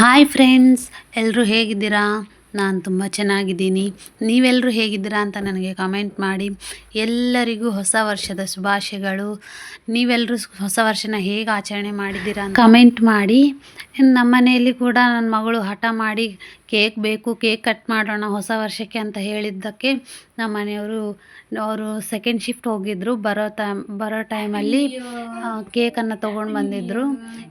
Hi friends ಎಲ್ಲರೂ ಹೇಗಿದ್ದೀರಾ? ನಾನು ತುಂಬ ಚೆನ್ನಾಗಿದ್ದೀನಿ. ನೀವೆಲ್ಲರೂ ಹೇಗಿದ್ದೀರಾ ಅಂತ ನನಗೆ ಕಮೆಂಟ್ ಮಾಡಿ. ಎಲ್ಲರಿಗೂ ಹೊಸ ವರ್ಷದ ಶುಭಾಶಯಗಳು. ನೀವೆಲ್ಲರೂ ಹೊಸ ವರ್ಷನ ಹೇಗೆ ಆಚರಣೆ ಮಾಡಿದ್ದೀರಾ ಕಮೆಂಟ್ ಮಾಡಿ. ನಮ್ಮ ಮನೆಯಲ್ಲಿ ಕೂಡ ನನ್ನ ಮಗಳು ಹಠ ಮಾಡಿ ಕೇಕ್ ಬೇಕು ಕೇಕ್ ಕಟ್ ಮಾಡೋಣ ಹೊಸ ವರ್ಷಕ್ಕೆ ಅಂತ ಹೇಳಿದ್ದಕ್ಕೆ ನಮ್ಮ ಮನೆಯವರು ಅವರು ಸೆಕೆಂಡ್ ಶಿಫ್ಟ್ ಹೋಗಿದ್ದರು ಬರೋ ಟೈಮ್ ಬರೋ ಟೈಮಲ್ಲಿ ಕೇಕನ್ನು ತೊಗೊಂಡು ಬಂದಿದ್ದರು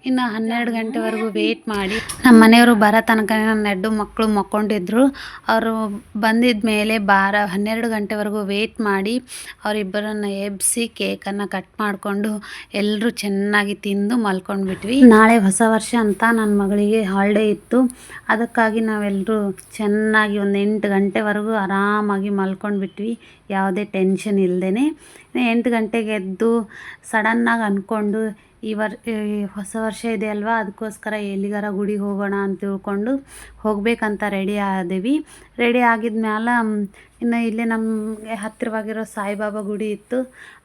ಇನ್ನು ಹನ್ನೆರಡು ಗಂಟೆವರೆಗೂ ವೇಟ್ ಮಾಡಿ. ನಮ್ಮ ಮನೆಯವರು ಬರೋ ತನಕ ನನ್ನ ಮಕ್ಕಳು ಮಕ್ಕೊಂಡಿದ್ರು. ಅವರು ಬಂದಿದ್ದ ಮೇಲೆ ಬಾರ ಹನ್ನೆರಡು ಗಂಟೆವರೆಗೂ ವೇಟ್ ಮಾಡಿ ಅವರಿಬ್ಬರನ್ನು ಎಬ್ಬಿಸಿ ಕೇಕನ್ನು ಕಟ್ ಮಾಡಿಕೊಂಡು ಎಲ್ಲರೂ ಚೆನ್ನಾಗಿ ತಿಂದು ಮಲ್ಕೊಂಡ್ಬಿಟ್ವಿ. ನಾಳೆ ಹೊಸ ವರ್ಷ ಅಂತ ನನ್ನ ಮಗಳಿಗೆ ಹಾಲ್ಡೇ ಇತ್ತು. ಅದಕ್ಕಾಗಿ ನಾವೆಲ್ಲರೂ ಚೆನ್ನಾಗಿ ಒಂದು ಎಂಟು ಗಂಟೆವರೆಗೂ ಆರಾಮಾಗಿ ಮಲ್ಕೊಂಡ್ಬಿಟ್ವಿ. ಯಾವುದೇ ಟೆನ್ಷನ್ ಇಲ್ಲದೇ ಎಂಟು ಗಂಟೆಗೆ ಎದ್ದು ಸಡನ್ನಾಗಿ ಅಂದ್ಕೊಂಡು ಈ ವರ್ ಹೊಸ ವರ್ಷ ಇದೆ ಅಲ್ವಾ, ಅದಕ್ಕೋಸ್ಕರ ಎಲ್ಲಿಗಾರ ಗುಡಿಗೆ ಹೋಗೋಣ ಅಂತ ತಿಳ್ಕೊಂಡು ಹೋಗಬೇಕಂತ ರೆಡಿ ಆದೀವಿ. ರೆಡಿ ಆಗಿದ ಮ್ಯಾಲ ಇನ್ನು ಇಲ್ಲೇ ನಮಗೆ ಹತ್ತಿರವಾಗಿರೋ ಸಾಯಿಬಾಬಾ ಗುಡಿ ಇತ್ತು.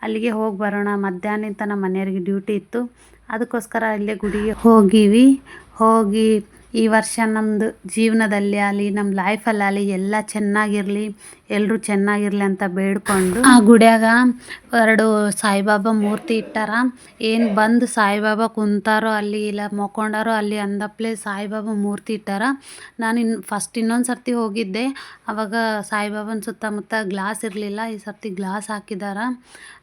ಅಲ್ಲಿಗೆ ಹೋಗಿ ಬರೋಣ. ಮಧ್ಯಾಹ್ನ ನಮ್ಮ ಮನೆಯವ್ರಿಗೆ ಡ್ಯೂಟಿ ಇತ್ತು. ಅದಕ್ಕೋಸ್ಕರ ಇಲ್ಲೇ ಗುಡಿಗೆ ಹೋಗೀವಿ. ಹೋಗಿ ಈ ವರ್ಷ ನಮ್ಮದು ಜೀವನದಲ್ಲಿ ಆಗಲಿ ನಮ್ಮ ಲೈಫಲ್ಲಾಗಲಿ ಎಲ್ಲ ಚೆನ್ನಾಗಿರಲಿ. ಎಲ್ಲರೂ ಚೆನ್ನಾಗಿರ್ಲಿ ಅಂತ ಬೇಡ್ಕೊಂಡು ಆ ಗುಡಿಯಾಗ ಎರಡು ಸಾಯಿಬಾಬಾ ಮೂರ್ತಿ ಇಟ್ಟಾರ. ಏನು ಬಂದು ಸಾಯಿಬಾಬಾ ಕುಂತಾರೋ ಅಲ್ಲಿ ಇಲ್ಲ ಮಕ್ಕೊಂಡಾರೋ ಅಲ್ಲಿ ಅಂದಪ್ಲೆ ಸಾಯಿಬಾಬಾ ಮೂರ್ತಿ ಇಟ್ಟಾರ. ನಾನು ಇನ್ನು ಫಸ್ಟ್ ಇನ್ನೊಂದು ಸರ್ತಿ ಹೋಗಿದ್ದೆ. ಅವಾಗ ಸಾಯಿಬಾಬನ ಸುತ್ತಮುತ್ತ ಗ್ಲಾಸ್ ಇರಲಿಲ್ಲ. ಈ ಸರ್ತಿ ಗ್ಲಾಸ್ ಹಾಕಿದಾರ.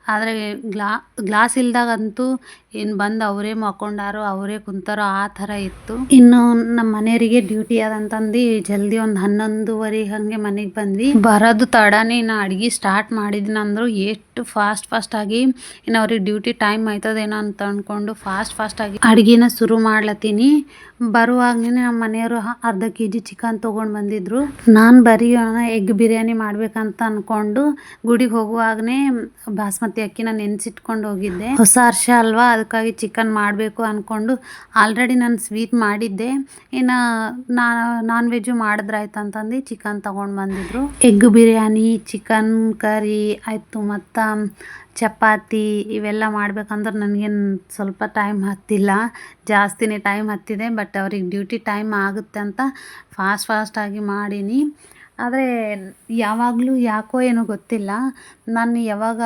ಆದರೆ ಗ್ಲಾ ಗ್ಲಾಸ್ ಇಲ್ದಾಗಂತೂ ಏನು ಬಂದು ಅವರೇ ಮಕ್ಕೊಂಡಾರೋ, ಅವರೇ ಕುಂತಾರೋ ಆ ಥರ ಇತ್ತು. ಇನ್ನು ನಮ್ಮ ಮನೆಯವರಿಗೆ ಡ್ಯೂಟಿ ಅದಂತಂದು ಜಲ್ದಿ ಒಂದು ಹನ್ನೊಂದುವರೆ ಹಾಗೆ ಮನೆಗೆ ಬಂದ್ವಿ. ಬರೋದು ತಡನೇ ಇನ್ನು ಅಡುಗೆ ಸ್ಟಾರ್ಟ್ ಮಾಡಿದ್ನಂದ್ರು ಎಷ್ಟು ಫಾಸ್ಟ್ ಫಾಸ್ಟಾಗಿ ಇನ್ನು ಅವ್ರಿಗೆ ಡ್ಯೂಟಿ ಟೈಮ್ ಆಯ್ತದೇನೋ ಅಂತ ಅಂದ್ಕೊಂಡು ಫಾಸ್ಟ್ ಫಾಸ್ಟಾಗಿ ಅಡುಗೆನ ಶುರು ಮಾಡ್ಲತ್ತೀನಿ. ಬರುವಾಗಲೇ ನಮ್ಮ ಮನೆಯವರು ಅರ್ಧ ಕೆ ಜಿ ಚಿಕನ್ ತೊಗೊಂಡು ಬಂದಿದ್ರು. ನಾನು ಬರೀ ಎಗ್ ಬಿರಿಯಾನಿ ಮಾಡ್ಬೇಕಂತ ಅಂದ್ಕೊಂಡು ಗುಡಿಗೆ ಹೋಗುವಾಗನೇ ಬಾಸ್ಮತಿ ಅಕ್ಕಿನ ನೆನೆಸಿಟ್ಕೊಂಡು ಹೋಗಿದ್ದೆ. ಹೊಸ ವರ್ಷ ಅಲ್ವಾ, ಅದಕ್ಕಾಗಿ ಚಿಕನ್ ಮಾಡಬೇಕು ಅಂದ್ಕೊಂಡು ಆಲ್ರೆಡಿ ನಾನು ಸ್ವೀಟ್ ಮಾಡಿದ್ದೆ. ಇನ್ನು ನಾನ್ ವೆಜ್ಜು ಮಾಡಿದ್ರಾಯ್ತು ಅಂತಂದು ಚಿಕನ್ ತೊಗೊಂಡು ಬಂದಿದ್ರು. ಎಗ್ ಬಿರಿಯಾನಿ ಚಿಕನ್ ಕರಿ ಆಯಿತು ಮತ್ತು ಚಪಾತಿ ಇವೆಲ್ಲ ಮಾಡ್ಬೇಕಂದ್ರೆ ನನಗೇನು ಸ್ವಲ್ಪ ಟೈಮ್ ಹತ್ತಿಲ್ಲ. ಜಾಸ್ತಿನೇ ಟೈಮ್ ಹತ್ತಿದೆ ಬಟ್ ಅವ್ರಿಗೆ ಡ್ಯೂಟಿ ಟೈಮ್ ಆಗುತ್ತೆ ಅಂತ ಫಾಸ್ಟ್ ಫಾಸ್ಟಾಗಿ ಮಾಡೀನಿ. ಆದರೆ ಯಾವಾಗಲೂ ಯಾಕೋ ಏನೋ ಗೊತ್ತಿಲ್ಲ. ನಾನು ಯಾವಾಗ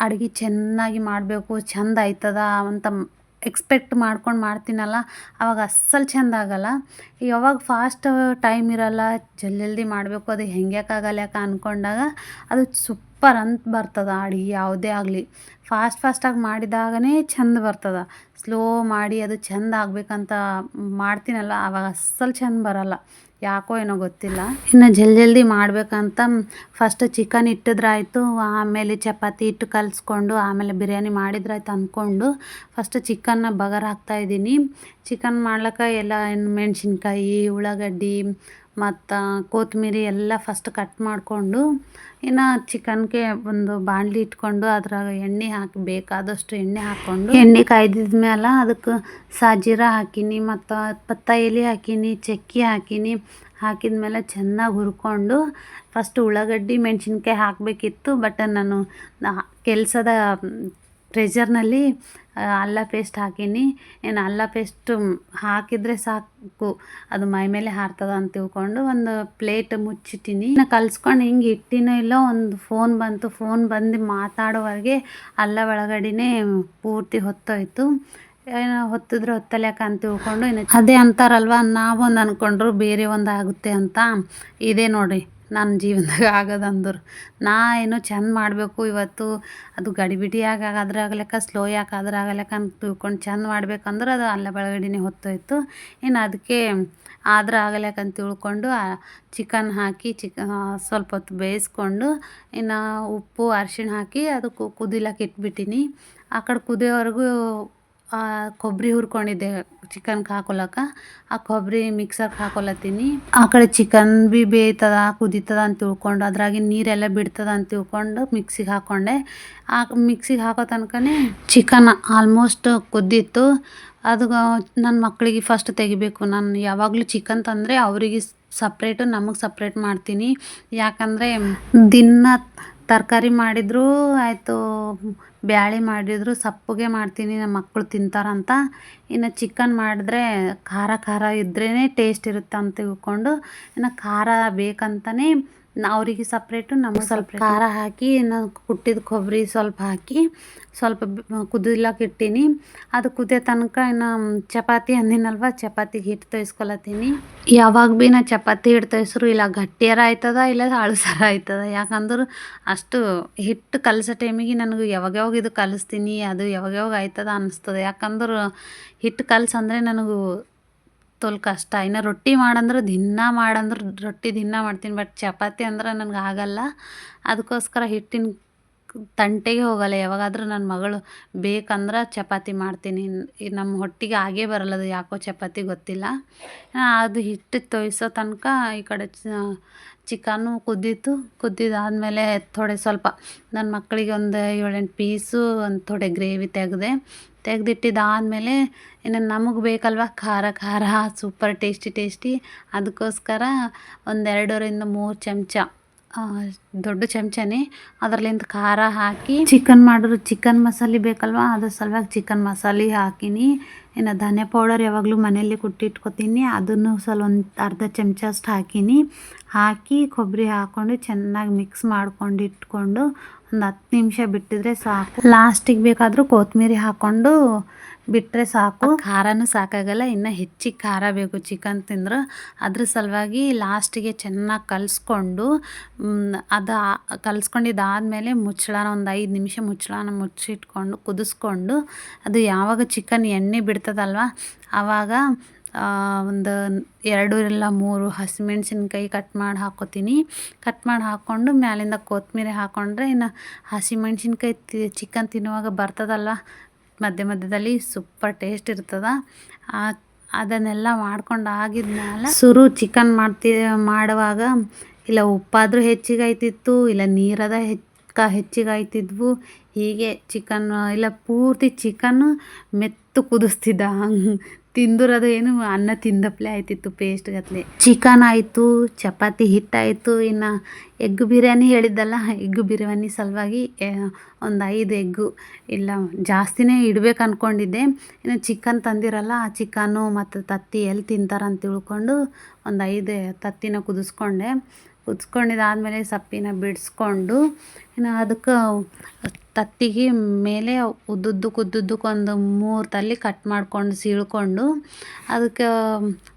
ಅಡುಗೆ ಚೆನ್ನಾಗಿ ಮಾಡಬೇಕು, ಚೆಂದ ಆಯ್ತದ ಅಂತ ಎಕ್ಸ್ಪೆಕ್ಟ್ ಮಾಡ್ಕೊಂಡು ಮಾಡ್ತೀನಲ್ಲ ಆವಾಗ ಅಸ್ಸಲು ಚೆಂದ ಆಗಲ್ಲ. ಯಾವಾಗ ಫಾಸ್ಟ್ ಟೈಮ್ ಇರಲ್ಲ, ಜಲ್ದಿ ಜಲ್ದಿ ಮಾಡಬೇಕು, ಅದು ಹೆಂಗ್ಯಾಕಾಗಲ್ಲ ಯಾಕೆ ಅಂದ್ಕೊಂಡಾಗ ಅದು ಸೂಪರ್ ಅಂತ ಬರ್ತದೆ ಅಡುಗೆ ಯಾವುದೇ ಆಗಲಿ. ಫಾಸ್ಟ್ ಫಾಸ್ಟಾಗಿ ಮಾಡಿದಾಗನೇ ಚೆಂದ ಬರ್ತದೆ. ಸ್ಲೋ ಮಾಡಿ ಅದು ಚೆಂದ ಆಗಬೇಕಂತ ಮಾಡ್ತೀನಲ್ಲ, ಆವಾಗ ಅಸ್ಸಲು ಚೆಂದ ಬರಲ್ಲ. ಯಾಕೋ ಏನೋ ಗೊತ್ತಿಲ್ಲ. ಇನ್ನು ಜಲ್ದಿ ಜಲ್ದಿ ಮಾಡಬೇಕಂತ ಫಸ್ಟ್ ಚಿಕನ್ ಇಟ್ಟಿದ್ರಾಯ್ತು, ಆಮೇಲೆ ಚಪಾತಿ ಹಿಟ್ಟು ಕಲಿಸ್ಕೊಂಡು, ಆಮೇಲೆ ಬಿರಿಯಾನಿ ಮಾಡಿದ್ರಾಯ್ತು ಅಂದ್ಕೊಂಡು ಫಸ್ಟ್ ಚಿಕನ್ನ ಬಗರ್ ಹಾಕ್ತಾಯಿದ್ದೀನಿ ಚಿಕನ್ ಮಾಡ್ಲಿಕ್ಕೆ ಎಲ್ಲ ಮೆಣಸಿನ್ಕಾಯಿ, ಉಳ್ಳಾಗಡ್ಡಿ ಮತ್ತು ಕೊತ್ತಂಬ್ರಿ ಎಲ್ಲ ಫಸ್ಟ್ ಕಟ್ ಮಾಡಿಕೊಂಡು ಇನ್ನು ಚಿಕನ್ಗೆ ಒಂದು ಬಾಣಲಿ ಇಟ್ಕೊಂಡು ಅದ್ರಾಗ ಎಣ್ಣೆ ಹಾಕಿ ಬೇಕಾದಷ್ಟು ಎಣ್ಣೆ ಹಾಕ್ಕೊಂಡು ಎಣ್ಣೆ ಕಾಯ್ದಿದ ಮೇಲೆ ಅದಕ್ಕೆ ಸಾಜೀರ ಹಾಕೀನಿ ಮತ್ತು ಪತ್ತ ಎಲೆ ಹಾಕೀನಿ, ಚಕ್ಕಿ ಹಾಕೀನಿ, ಹಾಕಿದ ಮೇಲೆ ಚೆನ್ನಾಗಿ ಹುರ್ಕೊಂಡು ಫಸ್ಟ್ ಉಳ್ಳಾಗಡ್ಡಿ ಮೆಣಸಿನ್ಕಾಯಿ ಹಾಕಬೇಕಿತ್ತು ಬಟ್ ನಾನು ಕೆಲಸದ ಪ್ರೆಷರ್ನಲ್ಲಿ ಅಲ್ಲ ಪೇಸ್ಟ್ ಹಾಕೀನಿ. ಏನು ಅಲ್ಲ ಪೇಸ್ಟ್ ಹಾಕಿದರೆ ಸಾಕು. ಅದು ಮೈ ಮೇಲೆ ಹಾರ್ತದ ಅಂತ ತಿಳ್ಕೊಂಡು ಒಂದು ಪ್ಲೇಟ್ ಮುಚ್ಚಿಟ್ಟೀನಿ. ನಾ ಕಲ್ಸ್ಕೊಂಡು ಹಿಂಗೆ ಇಟ್ಟಿನೋ ಇಲ್ಲೋ ಒಂದು ಫೋನ್ ಬಂತು. ಫೋನ್ ಬಂದು ಮಾತಾಡೋವರೆಗೆ ಅಲ್ಲ ಒಳಗಡೆನೇ ಪೂರ್ತಿ ಹೊತ್ತೋಯ್ತು. ಏನೋ ಹೊತ್ತಿದ್ರೆ ಹೊತ್ತಲ್ಯಾಕ ಅಂತ ತಿಳ್ಕೊಂಡು ಅದೇ ಅಂತಾರಲ್ವ, ನಾವೊಂದು ಅಂದ್ಕೊಂಡ್ರು ಬೇರೆ ಒಂದು ಆಗುತ್ತೆ ಅಂತ. ಇದೇ ನೋಡಿ ನನ್ನ ಜೀವನದಾಗ ಆಗೋದಂದ್ರೆ ನಾ ಏನು ಚೆಂದ ಮಾಡಬೇಕು ಇವತ್ತು, ಅದು ಗಡಿಬಿಡಿಯಾಗಿ ಆಗ್ಲಕ್ಕ ಸ್ಲೋ ಯಾಕೆ ಆಗಲಕ್ಕ ಅಂತ ತಿಳ್ಕೊಂಡು ಚೆಂದ ಮಾಡ್ಬೇಕಂದ್ರೆ ಅದು ಅಲ್ಲ ಬೆಳಗಡಿನೇ ಹೊತ್ತೋಯ್ತು. ಇನ್ನು ಅದಕ್ಕೆ ಆದ್ರೆ ಆಗಲಕ್ಕ ಅಂತ ತಿಳ್ಕೊಂಡು ಚಿಕನ್ ಹಾಕಿ ಚಿಕ ಸ್ವಲ್ಪ ಹೊತ್ತು ಬೇಯಿಸ್ಕೊಂಡು, ಇನ್ನು ಉಪ್ಪು, ಅರ್ಶಿಣ ಹಾಕಿ, ಅದಕ್ಕೆ ಕುದಿಲಕ್ಕೆ ಇಟ್ಬಿಟ್ಟಿನಿ. ಆ ಕಡೆ ಕುದಿಯೋವರೆಗೂ ಕೊಬ್ಬರಿ ಹುರ್ಕೊಂಡಿದ್ದೆ ಚಿಕನ್ಗೆ ಹಾಕೊಳಕ. ಆ ಕೊಬ್ಬರಿ ಮಿಕ್ಸರ್ಗೆ ಹಾಕೊಲತ್ತೀನಿ ಆ ಕಡೆ ಚಿಕನ್ ಭೀ ಬೇಯ್ತದ, ಕುದೀತದ ಅಂತ ತಿಳ್ಕೊಂಡು ಅದ್ರಾಗಿನ ನೀರೆಲ್ಲ ಬಿಡ್ತದ ಅಂತ ತಿಳ್ಕೊಂಡು ಮಿಕ್ಸಿಗೆ ಹಾಕ್ಕೊಂಡೆ ಆ ಮಿಕ್ಸಿಗೆ ಹಾಕೋ ತನಕನೇ ಚಿಕನ್ ಆಲ್ಮೋಸ್ಟ್ ಕುದ್ದಿತ್ತು. ಅದು ನನ್ನ ಮಕ್ಕಳಿಗೆ ಫಸ್ಟ್ ತೆಗಿಬೇಕು. ನಾನು ಯಾವಾಗಲೂ ಚಿಕನ್ ತಂದರೆ ಅವರಿಗೆ ಸಪ್ರೇಟು ನಮಗೆ ಸಪ್ರೇಟ್ ಮಾಡ್ತೀನಿ. ಯಾಕಂದರೆ ದಿನ ತರಕಾರಿ ಮಾಡಿದರೂ ಆಯಿತು, ಬ್ಯಾಳಿ ಮಾಡಿದರೂ ಸಪ್ಪಗೆ ಮಾಡ್ತೀನಿ, ನಮ್ಮ ಮಕ್ಕಳು ತಿಂತಾರಂತ. ಇನ್ನು ಚಿಕನ್ ಮಾಡಿದ್ರೆ ಖಾರ ಖಾರ ಇದ್ರೇ ಟೇಸ್ಟ್ ಇರುತ್ತೆ ಅಂತ ತಿಳ್ಕೊಂಡು, ಇನ್ನು ಖಾರ ಬೇಕಂತಲೇ ಅವರಿಗೆ ಸಪ್ರೇಟು ನಮಗೆ ಸ್ವಲ್ಪ ಖಾರ ಹಾಕಿ ಇನ್ನು ಕುಟ್ಟಿದ ಕೊಬ್ಬರಿ ಸ್ವಲ್ಪ ಹಾಕಿ ಸ್ವಲ್ಪ ಕುದಿಲಕ್ಕೆ ಇಟ್ಟೀನಿ. ಅದು ಕುದಿಯೋ ತನಕ ಇನ್ನು ಚಪಾತಿ ಅಂದಿನಲ್ವ ಚಪಾತಿಗೆ ಹಿಟ್ಟು ತೋಯಿಸ್ಕೊಳತ್ತೀನಿ. ಯಾವಾಗ ಭೀ ನಾ ಚಪಾತಿ ಹಿಟ್ಟು ತೋಯಿಸ್ರು ಇಲ್ಲ ಗಟ್ಟಿಯಾರ ಆಯ್ತದ ಇಲ್ಲ ಅಳಸರ ಆಯ್ತದ. ಯಾಕಂದ್ರೆ ಅಷ್ಟು ಹಿಟ್ಟು ಕಲಸೋ ಟೈಮಿಗೆ ನನಗೆ ಯಾವಾಗ ಯಾವಾಗ ಇದು ಕಲಿಸ್ತೀನಿ ಅದು ಯಾವಾಗ ಯಾವಾಗ ಆಯ್ತದ ಅನ್ನಿಸ್ತದೆ ಯಾಕಂದ್ರೆ ಹಿಟ್ಟು ಕಲ್ಸಂದ್ರೆ ನನಗೂ ತೋಲ್ ಕಷ್ಟ. ಇನ್ನು ರೊಟ್ಟಿ ಮಾಡಂದ್ರೆ ದಿನ ಮಾಡಂದ್ರೆ ರೊಟ್ಟಿ ದಿನ ಮಾಡ್ತೀನಿ. ಬಟ್ ಚಪಾತಿ ಅಂದ್ರೆ ನನಗೆ ಆಗಲ್ಲ. ಅದಕ್ಕೋಸ್ಕರ ಹಿಟ್ಟಿನ ತಂಟೆಗೆ ಹೋಗಲ್ಲ. ಯಾವಾಗಾದರೂ ನನ್ನ ಮಗಳು ಬೇಕಂದ್ರೆ ಚಪಾತಿ ಮಾಡ್ತೀನಿ. ನಮ್ಮ ಹೊಟ್ಟಿಗೆ ಆಗೇ ಬರಲ್ಲ ಅದು ಯಾಕೋ ಚಪಾತಿ ಗೊತ್ತಿಲ್ಲ. ಅದು ಹಿಟ್ಟು ತೊಯ್ಸೋ ತನಕ ಈ ಕಡೆ ಚಿಕನು ಕುದ್ದಿತ್ತು. ಕುದ್ದಿದ್ದಾದಮೇಲೆ ಥೋಡೆ ಸ್ವಲ್ಪ ನನ್ನ ಮಕ್ಕಳಿಗೆ ಒಂದು ಏಳೆಂಟು ಪೀಸು, ಒಂದು ಥೋಡೆ ಗ್ರೇವಿ ತೆಗೆದೆ. ತೆಗೆದಿಟ್ಟಿದ್ದಾದ್ಮೇಲೆ ಇನ್ನು ನಮಗೆ ಬೇಕಲ್ವ? ಖಾರ ಖಾರ ಸೂಪರ್ ಟೇಸ್ಟಿ ಟೇಸ್ಟಿ ಅದಕ್ಕೋಸ್ಕರ ಒಂದೆರಡರಿಂದ ಮೂರು ಚಮಚ ದೊಡ್ಡ ಚಮಚನೇ ಅದರಲ್ಲಿಂದ ಖಾರ ಹಾಕಿ ಚಿಕನ್ ಮಾಡಿದ್ರು ಚಿಕನ್ ಮಸಾಲೆ ಬೇಕಲ್ವ? ಅದ್ರ ಸಲುವಾಗಿ ಚಿಕನ್ ಮಸಾಲೆ ಹಾಕಿನಿ. ಇನ್ನು ಧನಿಯಾ ಪೌಡರ್ ಯಾವಾಗಲೂ ಮನೆಯಲ್ಲಿ ಕುಟ್ಟಿಟ್ಕೊತೀನಿ. ಅದನ್ನು ಸ್ವಲ್ಪ ಒಂದು ಅರ್ಧ ಚಮಚ ಅಷ್ಟು ಹಾಕೀನಿ. ಹಾಕಿ ಕೊಬ್ಬರಿ ಹಾಕ್ಕೊಂಡು ಚೆನ್ನಾಗಿ ಮಿಕ್ಸ್ ಮಾಡ್ಕೊಂಡು ಇಟ್ಕೊಂಡು ಒಂದು ಹತ್ತು ನಿಮಿಷ ಬಿಟ್ಟಿದ್ರೆ ಸಾಕು. ಲಾಸ್ಟಿಗೆ ಬೇಕಾದರೂ ಕೊತ್ತಂಬರಿ ಹಾಕ್ಕೊಂಡು ಬಿಟ್ಟರೆ ಸಾಕು. ಖಾರನೂ ಸಾಕಾಗಲ್ಲ, ಇನ್ನು ಹೆಚ್ಚಿಗೆ ಖಾರ ಬೇಕು ಚಿಕನ್ ತಿಂದ್ರೆ. ಅದ್ರ ಸಲುವಾಗಿ ಲಾಸ್ಟಿಗೆ ಚೆನ್ನಾಗಿ ಕಲಿಸ್ಕೊಂಡು ಅದು ಕಲಿಸ್ಕೊಂಡಿದ್ದಾದ್ಮೇಲೆ ಮುಚ್ಚಳನ ಒಂದು ಐದು ನಿಮಿಷ ಮುಚ್ಚಳನ ಮುಚ್ಚಿಟ್ಕೊಂಡು ಕುದಿಸ್ಕೊಂಡು, ಅದು ಯಾವಾಗ ಚಿಕನ್ ಎಣ್ಣೆ ಬಿಡ್ತದಲ್ವ ಆವಾಗ ಒಂದು ಎರಡು ಇಲ್ಲ ಮೂರು ಹಸಿಮೆಣ್ಸಿನ್ಕಾಯಿ ಕಟ್ ಮಾಡಿ ಹಾಕೋತೀನಿ. ಕಟ್ ಮಾಡಿ ಹಾಕ್ಕೊಂಡು ಮ್ಯಾಲಿಂದ ಕೊತ್ತಂಬರಿ ಹಾಕ್ಕೊಂಡ್ರೆ ಇನ್ನು ಹಸಿಮೆಣ್ಸಿನ್ಕಾಯಿ ತಿ ಚಿಕನ್ ತಿನ್ನುವಾಗ ಬರ್ತದಲ್ಲ? ಮಧ್ಯ ಮಧ್ಯದಲ್ಲಿ ಸೂಪರ್ ಟೇಸ್ಟ್ ಇರ್ತದೆ. ಅದನ್ನೆಲ್ಲ ಮಾಡ್ಕೊಂಡು ಆಗಿದ್ಮೇಲೆ ಸುರು ಚಿಕನ್ ಮಾಡ್ತಿ, ಮಾಡುವಾಗ ಇಲ್ಲ ಉಪ್ಪಾದರೂ ಹೆಚ್ಚಿಗೆ ಆಯ್ತಿತ್ತು ಇಲ್ಲ ನೀರದ ಹೆಚ್ಚ ಹೆಚ್ಚಿಗೆ ಆಯ್ತಿದ್ವು ಹೀಗೆ ಚಿಕನ್ ಇಲ್ಲ ಪೂರ್ತಿ ಚಿಕನ್ನು ಮೆತ್ತು ಕುದಿಸ್ತಿದ್ದ ಹಂಗೆ. ತಿಂದಿರೋದು ಏನು ಅನ್ನ ತಿಂದಪ್ಲೆ ಆಯ್ತಿತ್ತು ಪೇಸ್ಟ್ ಗತ್ಲೆ. ಚಿಕನ್ ಆಯಿತು, ಚಪಾತಿ ಹಿಟ್ಟಾಯಿತು ಇನ್ನು ಎಗ್ ಬಿರಿಯಾನಿ ಹೇಳಿದ್ದಲ್ಲ ಎಗ್ ಬಿರಿಯಾನಿ ಸಲುವಾಗಿ ಒಂದು ಐದು ಎಗ್ಗು ಇಲ್ಲ, ಜಾಸ್ತಿನೇ ಇಡ್ಬೇಕು ಅಂದ್ಕೊಂಡಿದ್ದೆ ಇನ್ನು ಚಿಕನ್ ತಂದಿರಲ್ಲ, ಆ ಚಿಕನ್ನು ಮತ್ತು ತತ್ತಿ ಎಲ್ಲಿ ತಿಂತಾರಂತ ತಿಳ್ಕೊಂಡು ಒಂದು ಐದು ತತ್ತಿನ ಕುದಿಸ್ಕೊಂಡೆ. ಕುದಿಸ್ಕೊಂಡಿದ್ದಾದ್ಮೇಲೆ ಸಪ್ಪಿನ ಬಿಡಿಸ್ಕೊಂಡು, ಇನ್ನು ಅದಕ್ಕೆ ತತ್ತಿಗೆ ಮೇಲೆ ಉದ್ದುದ್ದಕ್ಕೆ ಉದ್ದುದ್ದಕ್ಕೆ ಒಂದು ಮೂರು ತಲೆ ಕಟ್ ಮಾಡ್ಕೊಂಡು ಸೀಳ್ಕೊಂಡು ಅದಕ್ಕೆ